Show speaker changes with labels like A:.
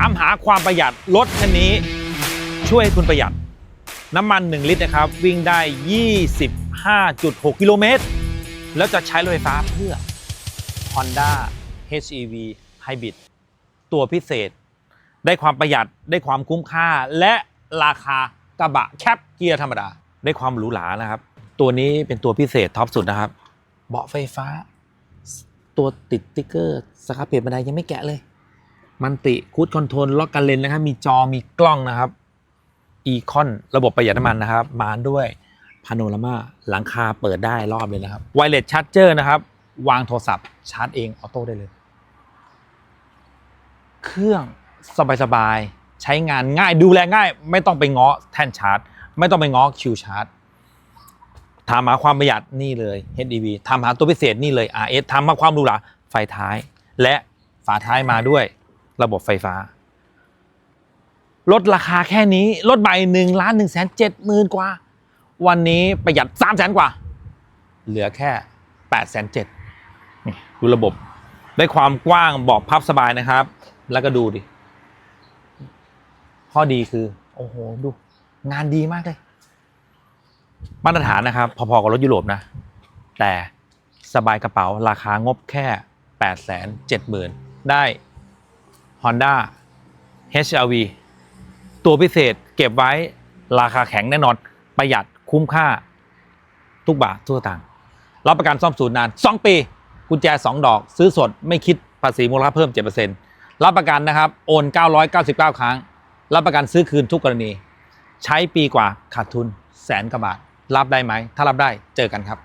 A: ามหาความประหยัดรถคันนี้ ช่วยให้คุณประหยัด น้ำมัน 1 ลิตรนะครับ วิ่งได้ 25.6 กิโลเมตร แล้วจะใช้รถไฟฟ้าเพื่อ Honda HEV Hybrid ตัวพิเศษ ได้ความประหยัดได้ความคุ้มค่า และราคากระบะแคปเกียร์ธรรมดา ได้ความหรูหรานะครับ ตัวนี้เป็นตัวพิเศษท็อปสุดนะครับ เบาะไฟฟ้า ตัวติดติ๊กเกอร์สครับเปลี่ยนบันไดยังไม่แกะเลย มันติคูดคอนโทรลล็อกกันเลนนะครับ มีจอมีกล้องนะครับอีคอนระบบประหยัดน้ำมันนะครับ มาด้วยพาโนรามาหลังคาเปิดได้รอบเลยนะครับไวเลสชาร์จเจอร์นะครับ วางโทรศัพท์ชาร์จเองออโต้ได้เลย เครื่องสบายๆ ใช้งานง่ายดูแลง่าย ไม่ต้องไปง้อแท่นชาร์จ ไม่ต้องไปง้อคิวชาร์จถามหาความประหยัดนี่เลย HDV ถามหาตัวพิเศษนี่เลย RS ถามหาความหรูหราไฟท้าย และฝาท้ายมาด้วย ระบบไฟฟ้า ลดราคาแค่นี้ลดใบหนึ่งล้านหนึ่งแสนเจ็ดหมื่นกว่า วันนี้ประหยัดสามแสนกว่า เหลือแค่แปดแสนเจ็ดดูระบบได้ความกว้างบอกพับสบายนะครับ แล้วก็ดูดิ ข้อดีคือ โอ้โห ดู งานดีมากเลย มาตรฐานนะครับ พอๆกับรถยุโรปนะ แต่สบายกระเป๋าราคางบแค่ 8 7 0 0 0 0 ได้ Honda HRV ตัวพิเศษเก็บไว้ราคาแข็งแน่นอน ประหยัดคุ้มค่า ทุกบาททุกสตางค์รับประกันซ่อมศูนย์นาน 2 ปี กุญแจ 2 ดอก ซื้อสดไม่คิดภาษีมูลค่าเพิ่ม 7%รับประกันนะครับ โอน 999 ครั้ง รับประกันซื้อคืนทุกกรณี ใช้ปีกว่าขาดทุนแสนกว่าบาท รับได้ไหม ถ้ารับได้เจอกันครับ